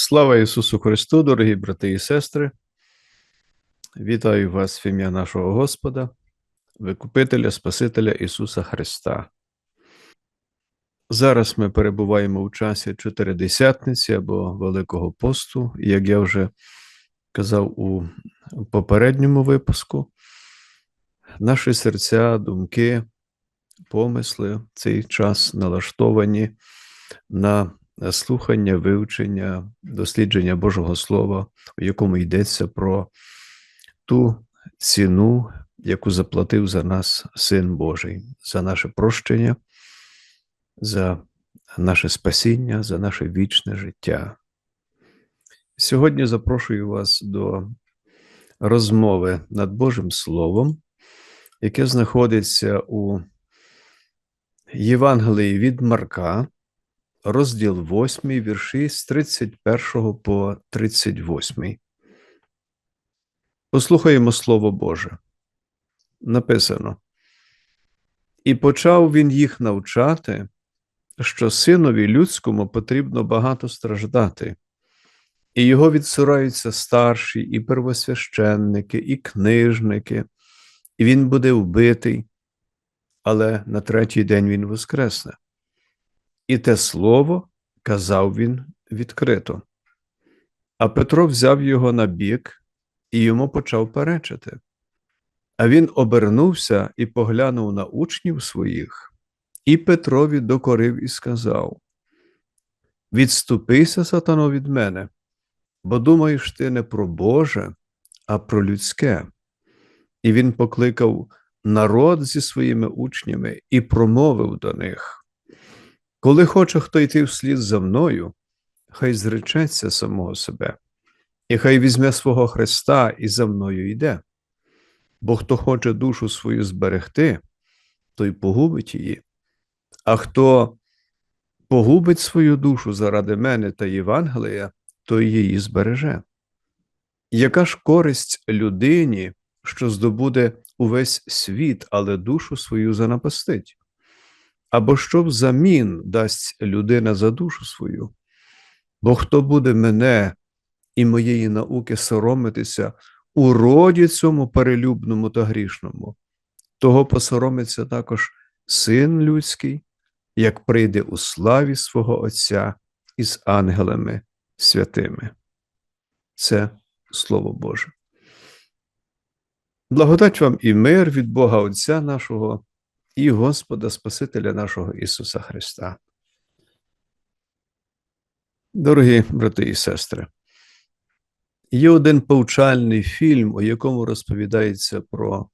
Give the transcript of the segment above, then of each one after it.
Слава Ісусу Христу, дорогі брати і сестри. Вітаю вас в ім'я нашого Господа, Викупителя, Спасителя Ісуса Христа. Зараз ми перебуваємо у часі Чотиридесятниці або Великого посту, як я вже казав у попередньому випуску, наші серця, думки, помисли в цей час налаштовані на слухання, вивчення, дослідження Божого Слова, у якому йдеться про ту ціну, яку заплатив за нас Син Божий, за наше прощення, за наше спасіння, за наше вічне життя. Сьогодні запрошую вас до розмови над Божим Словом, яке знаходиться у Євангелії від Марка, розділ 8, вірші з 31 по 38. Послухаємо Слово Боже. Написано: І почав він їх навчати, що синові людському потрібно багато страждати, і його відсураються старші, і первосвященники, і книжники, і він буде вбитий, але на третій день він воскресне. І те слово казав він відкрито. А Петро взяв його на бік і йому почав перечити. А він обернувся і поглянув на учнів своїх, і Петрові докорив і сказав: Відступися, сатано, від мене, бо думаєш ти не про Боже, а про людське. І він покликав народ зі своїми учнями і промовив до них: Коли хоче хто йти вслід за мною, хай зречеться самого себе, і хай візьме свого Христа і за мною йде. Бо хто хоче душу свою зберегти, той погубить її. А хто погубить свою душу заради мене та Євангелія, той її збереже. Яка ж користь людині, що здобуде увесь світ, але душу свою занапастить? Або що взамін дасть людина за душу свою? Бо хто буде мене і моєї науки соромитися у роді цьому перелюбному та грішному, того посоромиться також син людський, як прийде у славі свого Отця із ангелами святими. Це Слово Боже. Благодать вам і мир від Бога Отця нашого і Господа Спасителя нашого Ісуса Христа. Дорогі брати і сестри, є один повчальний фільм, у якому розповідається про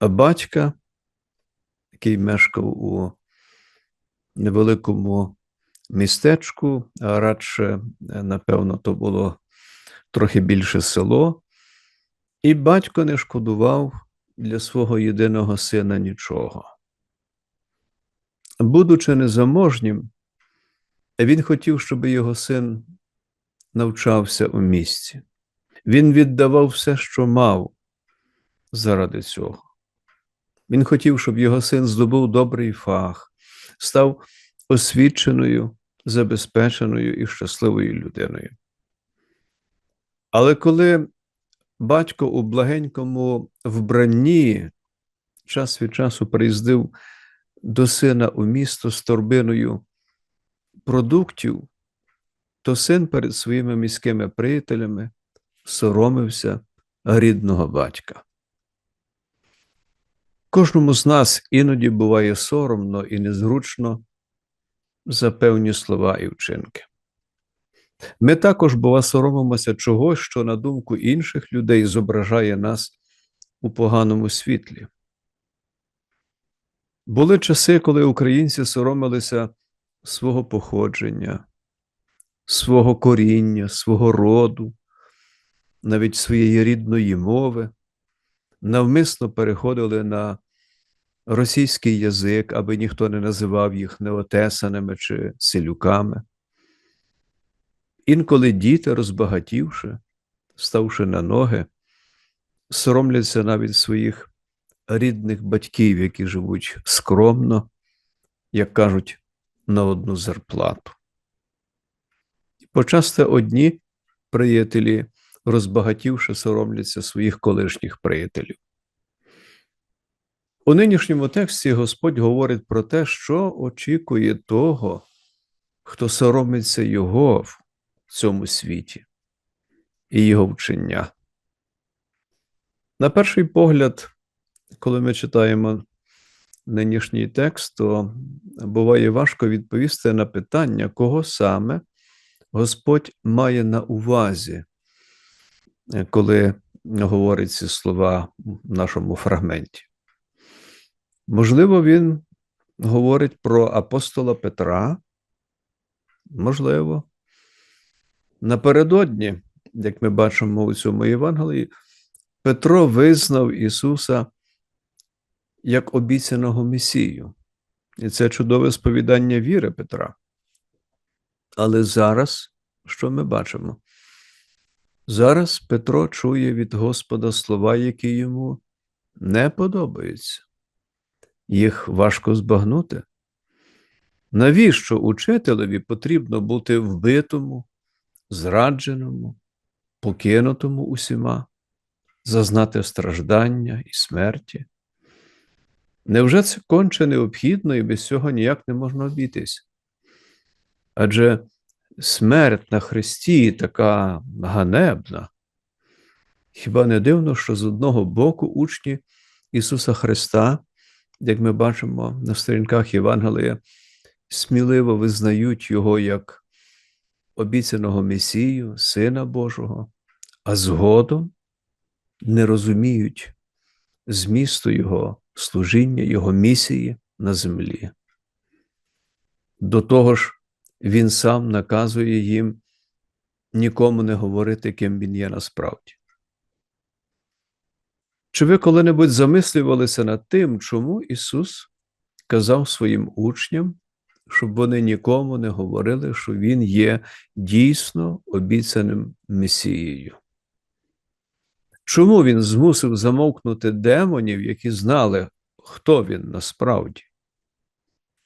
батька, який мешкав у невеликому містечку, а радше, напевно, то було трохи більше село, і батько не шкодував для свого єдиного сина нічого. Будучи незаможнім, він хотів, щоб його син навчався у місті. Він віддавав все, що мав заради цього. Він хотів, щоб його син здобув добрий фах, став освіченою, забезпеченою і щасливою людиною. Але коли батько у благенькому вбранні час від часу приїздив до сина у місто з торбиною продуктів, то син перед своїми міськими приятелями соромився рідного батька. Кожному з нас іноді буває соромно і незручно за певні слова і вчинки. Ми також, бува, соромимося чогось, що, на думку інших людей, зображає нас у поганому світлі. Були часи, коли українці соромилися свого походження, свого коріння, свого роду, навіть своєї рідної мови, навмисно переходили на російський язик, аби ніхто не називав їх неотесаними чи селюками. Інколи діти, розбагатівши, ставши на ноги, соромляться навіть своїх рідних батьків, які живуть скромно, як кажуть, на одну зарплату. Почасте одні приятелі, розбагатівши, соромляться своїх колишніх приятелів. У нинішньому тексті Господь говорить про те, що очікує того, хто соромиться Його цьому світі і Його вчення. На перший погляд, коли ми читаємо нинішній текст, то буває важко відповісти на питання, кого саме Господь має на увазі, коли говорить ці слова в нашому фрагменті. Можливо, він говорить про апостола Петра. Можливо. Напередодні, як ми бачимо у цьому Євангелії, Петро визнав Ісуса як обіцяного Месію. І це чудове сповідання віри Петра. Але зараз, що ми бачимо? Зараз Петро чує від Господа слова, які йому не подобаються. Їх важко збагнути. Навіщо учителеві потрібно бути вбитому, зрадженому, покинутому усіма, зазнати страждання і смерті? Невже це конче необхідно і без цього ніяк не можна обійтись? Адже смерть на Христі така ганебна. Хіба не дивно, що з одного боку учні Ісуса Христа, як ми бачимо на сторінках Євангелія, сміливо визнають Його як обіцяного Месію, Сина Божого, а згодом не розуміють змісту Його служіння, Його місії на землі. До того ж, Він сам наказує їм нікому не говорити, ким він є насправді. Чи ви коли-небудь замислювалися над тим, чому Ісус казав своїм учням, щоб вони нікому не говорили, що Він є дійсно обіцяним Месією? Чому він змусив замовкнути демонів, які знали, хто він насправді?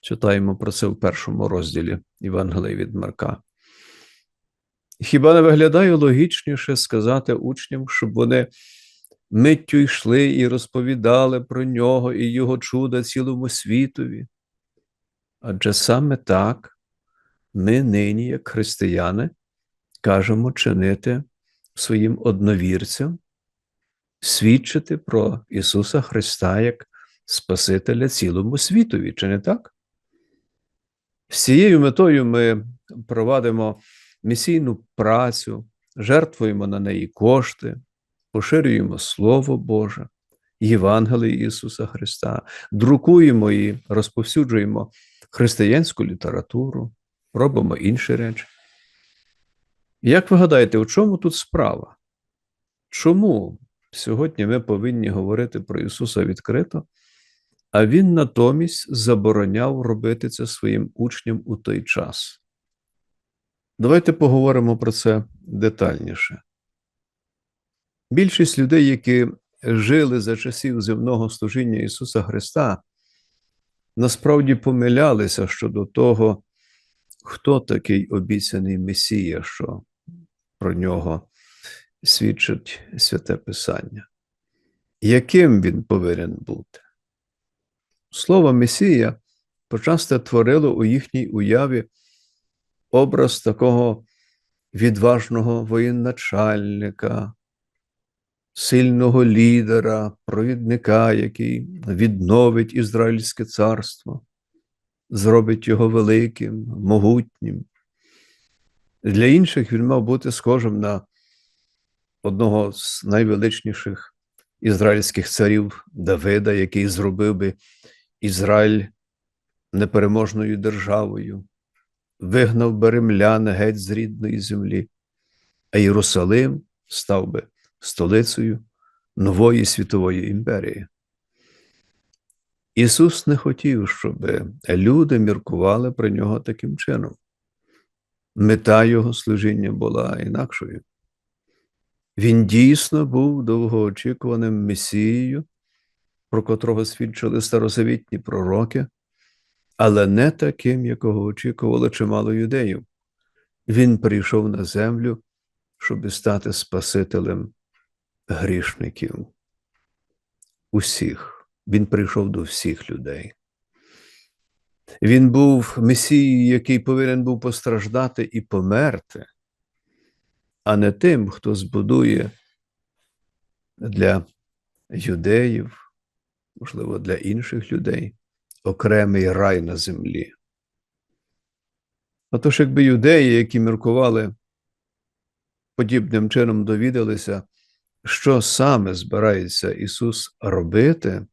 Читаємо про це в першому розділі Євангелія від Марка. Хіба не виглядає логічніше сказати учням, щоб вони миттю йшли і розповідали про нього і його чуда цілому світові? Адже саме так ми нині, як християни, кажемо чинити своїм одновірцям, свідчити про Ісуса Христа як Спасителя цілому світові, чи не так? З цією метою ми провадимо місійну працю, жертвуємо на неї кошти, поширюємо Слово Боже, Євангеліє Ісуса Христа, друкуємо і розповсюджуємо християнську літературу, робимо інші речі. Як ви гадаєте, у чому тут справа? Чому сьогодні ми повинні говорити про Ісуса відкрито, а Він натомість забороняв робити це своїм учням у той час? Давайте поговоримо про це детальніше. Більшість людей, які жили за часів земного служіння Ісуса Христа, насправді помилялися щодо того, хто такий обіцяний Месія, що про нього свідчить святе Писання. Яким він повинен бути? Слово Месія почасте творило у їхній уяві образ такого відважного воєначальника, сильного лідера, провідника, який відновить Ізраїльське царство, зробить його великим, могутнім. Для інших він мав бути схожим на одного з найвеличніших ізраїльських царів Давида, який зробив би Ізраїль непереможною державою, вигнав би римлян геть з рідної землі, а Єрусалим став би столицею нової світової імперії. Ісус не хотів, щоб люди міркували про нього таким чином. Мета Його служіння була інакшою. Він дійсно був довгоочікуваним Месією, про котрого свідчили старозавітні пророки, але не таким, якого очікувало чимало юдеїв. Він прийшов на землю, щоб стати Спасителем грішників. Усіх. Він прийшов до всіх людей. Він був Месією, який повинен був постраждати і померти, а не тим, хто збудує для юдеїв, можливо, для інших людей окремий рай на землі. Отож, якби юдеї, які міркували подібним чином довідалися, що саме збирається Ісус робити,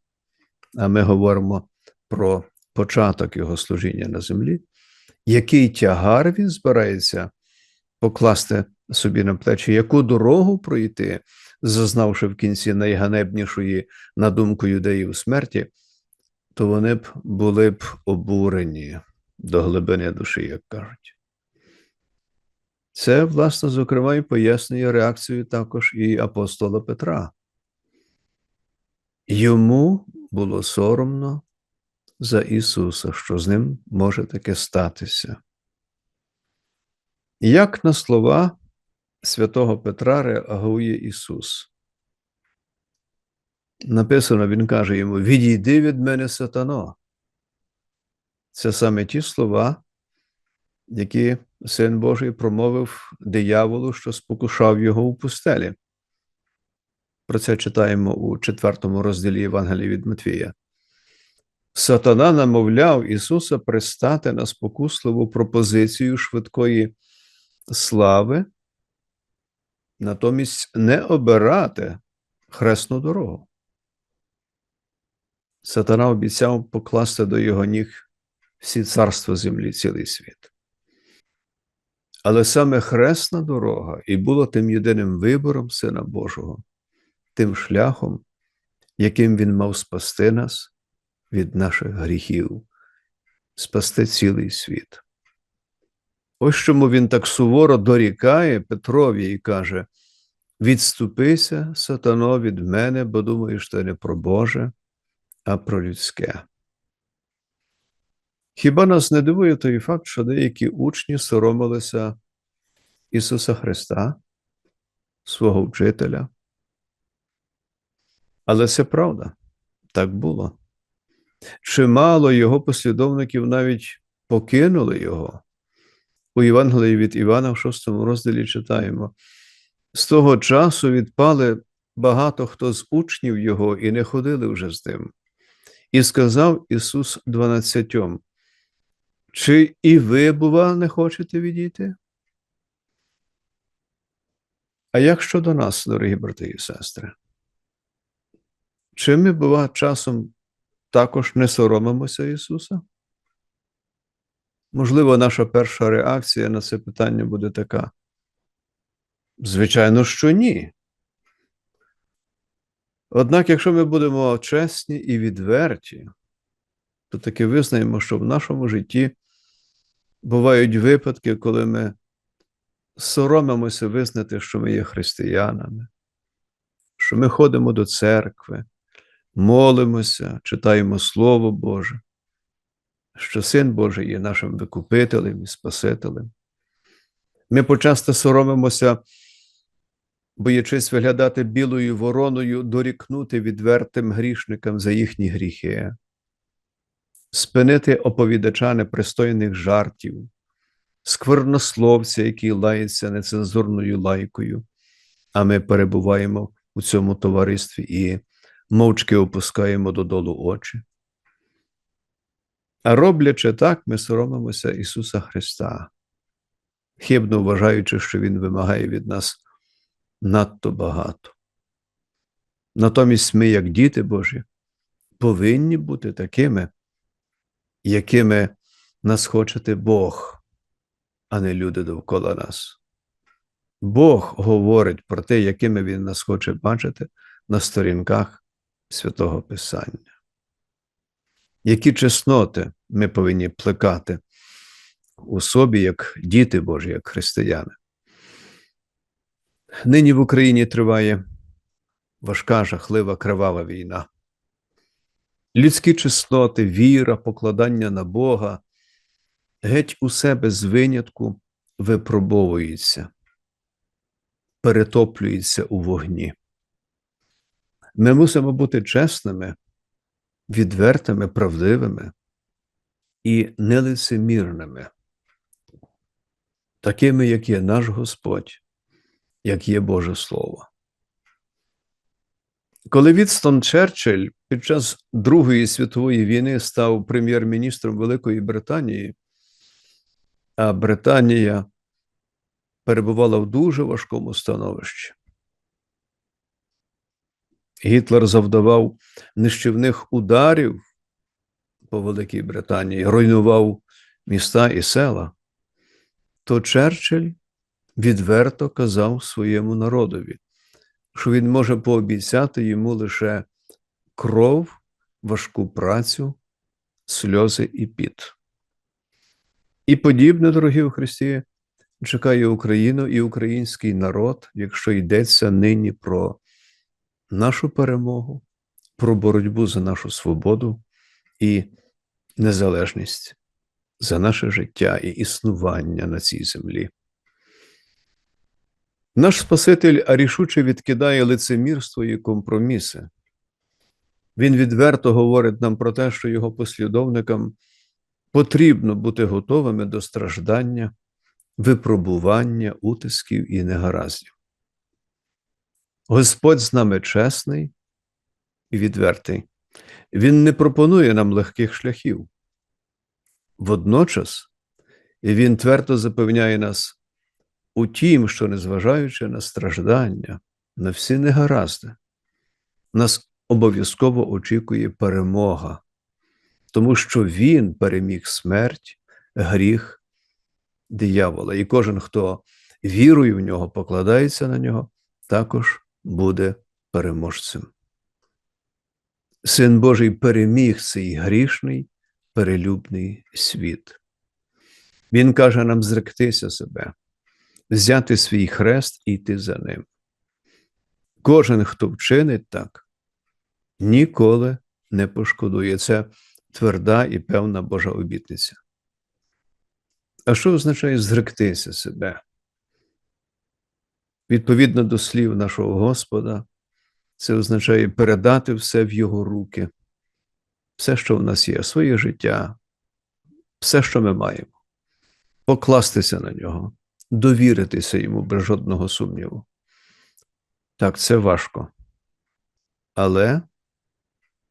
а ми говоримо про початок Його служіння на землі, який тягар він збирається покласти собі на плечі, яку дорогу пройти, зазнавши в кінці найганебнішої на думку юдеїв смерті, то вони б були б обурені до глибини душі, як кажуть. Це, власне, зокрема, і пояснює реакцію також і апостола Петра. Йому було соромно за Ісуса, що з ним може таке статися. Як на слова святого Петра реагує Ісус? Написано, Він каже йому: Відійди від мене, сатано. Це саме ті слова, які Син Божий промовив дияволу, що спокушав його у пустелі. Про це читаємо у четвертому розділі Євангелії від Матвія. Сатана намовляв Ісуса пристати на спокусливу пропозицію швидкої слави, натомість не обирати хресну дорогу. Сатана обіцяв покласти до його ніг всі царства землі, цілий світ. Але саме хресна дорога і була тим єдиним вибором Сина Божого, тим шляхом, яким Він мав спасти нас від наших гріхів, спасти цілий світ. Ось чому він так суворо дорікає Петрові і каже: Відступися, сатано, від мене, бо думаєш ти не про Боже, а про людське. Хіба нас не дивує той факт, що деякі учні соромилися Ісуса Христа, свого вчителя? Але це правда, так було. Чимало його послідовників навіть покинули його. У Євангелії від Івана в шостому розділі читаємо: з того часу відпали багато хто з учнів його і не ходили вже з ним. І сказав Ісус дванадцятьом, чи і ви, бува, не хочете відійти? А як щодо нас, дорогі брати і сестри? Чи ми, бува, часом також не соромимося Ісуса? Можливо, наша перша реакція на це питання буде така. Звичайно, що ні. Однак, якщо ми будемо чесні і відверті, то таки визнаємо, що в нашому житті бувають випадки, коли ми соромимося визнати, що ми є християнами, що ми ходимо до церкви, молимося, читаємо Слово Боже, що Син Божий є нашим викупителем і Спасителем. Ми почасто соромимося, боячись виглядати білою вороною, дорікнути відвертим грішникам за їхні гріхи, спинити оповідача непристойних жартів, сквернословця, який лається нецензурною лайкою, а ми перебуваємо у цьому товаристві і мовчки опускаємо додолу очі. А роблячи так, ми соромимося Ісуса Христа, хибно вважаючи, що Він вимагає від нас надто багато. Натомість ми, як діти Божі, повинні бути такими, якими нас хочете Бог, а не люди довкола нас. Бог говорить про те, якими Він нас хоче бачити на сторінках святого Писання. Які чесноти ми повинні плекати у собі, як діти Божі, як християни. Нині в Україні триває важка, жахлива, кривава війна. Людські чесноти, віра, покладання на Бога, геть усе без винятку випробовується, перетоплюється у вогні. Ми мусимо бути чесними, відвертими, правдивими і нелицемірними, такими, як є наш Господь, як є Боже Слово. Коли Відстон Черчилль під час Другої світової війни став прем'єр-міністром Великої Британії, а Британія перебувала в дуже важкому становищі. Гітлер завдавав нищівних ударів по Великій Британії, руйнував міста і села, то Черчилль відверто казав своєму народові, що він може пообіцяти йому лише кров, важку працю, сльози і піт. І подібне, дорогі у Христі, чекає Україну і український народ, якщо йдеться нині про нашу перемогу, про боротьбу за нашу свободу і незалежність, за наше життя і існування на цій землі. Наш Спаситель рішуче відкидає лицемірство і компроміси. Він відверто говорить нам про те, що його послідовникам потрібно бути готовими до страждання, випробування, утисків і негараздів. Господь з нами чесний і відвертий. Він не пропонує нам легких шляхів. Водночас Він твердо запевняє нас у тім, що, незважаючи на страждання, на всі негаразди, нас обов'язково очікує перемога, тому що Він переміг смерть, гріх, диявола. І кожен, хто вірою в нього, покладається на нього, також буде переможцем. Син Божий переміг цей грішний, перелюбний світ. Він каже нам зректися себе, взяти свій хрест і йти за ним. Кожен, хто вчинить так, ніколи не пошкодує. Це тверда і певна Божа обітниця. А що означає зректися себе? Відповідно до слів нашого Господа, це означає передати все в Його руки, все, що в нас є, своє життя, все, що ми маємо, покластися на нього, довіритися йому без жодного сумніву. Так, це важко. Але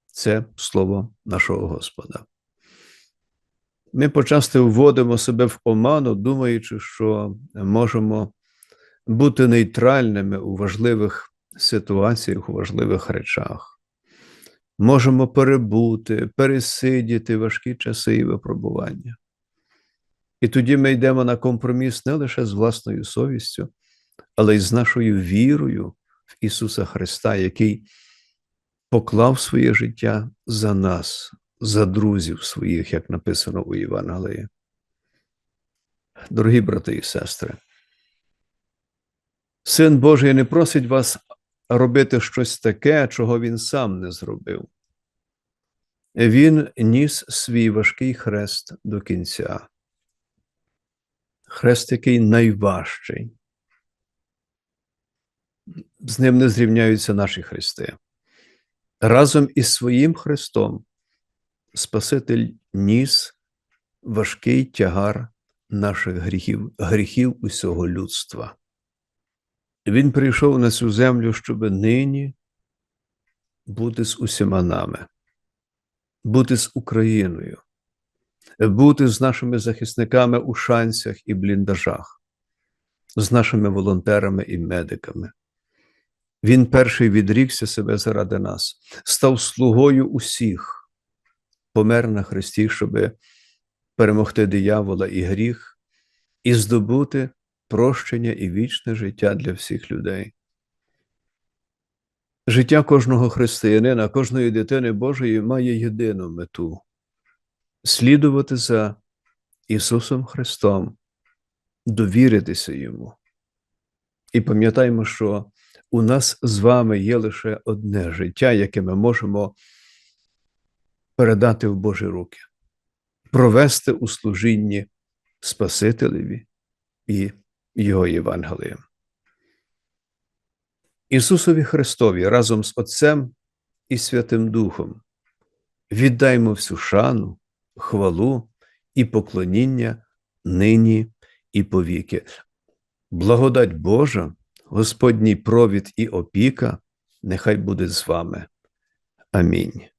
це слово нашого Господа. Ми почасти вводимо себе в оману, думаючи, що можемо бути нейтральними у важливих ситуаціях, у важливих речах. Можемо перебути, пересидіти важкі часи і випробування. І тоді ми йдемо на компроміс не лише з власною совістю, але й з нашою вірою в Ісуса Христа, який поклав своє життя за нас, за друзів своїх, як написано у Євангелії. Дорогі брати і сестри, Син Божий не просить вас робити щось таке, чого він сам не зробив. Він ніс свій важкий хрест до кінця. Хрест, який найважчий. З ним не зрівняються наші хрести. Разом із своїм Христом Спаситель ніс важкий тягар наших гріхів, гріхів усього людства. Він прийшов на цю землю, щоб нині бути з усіма нами, бути з Україною, бути з нашими захисниками у шанцях і бліндажах, з нашими волонтерами і медиками. Він перший відрікся себе заради нас, став слугою усіх, помер на Христі, щоб перемогти диявола і гріх, і здобути прощення і вічне життя для всіх людей. Життя кожного християнина, кожної дитини Божої має єдину мету слідувати за Ісусом Христом, довіритися Йому. І пам'ятаємо, що у нас з вами є лише одне життя, яке ми можемо передати в Божі руки, провести у служінні Спасителеві і Його Євангелієм. Ісусові Христові разом з Отцем і Святим Духом віддаймо всю шану, хвалу і поклоніння нині і повіки. Благодать Божа, Господній провід і опіка, нехай буде з вами. Амінь.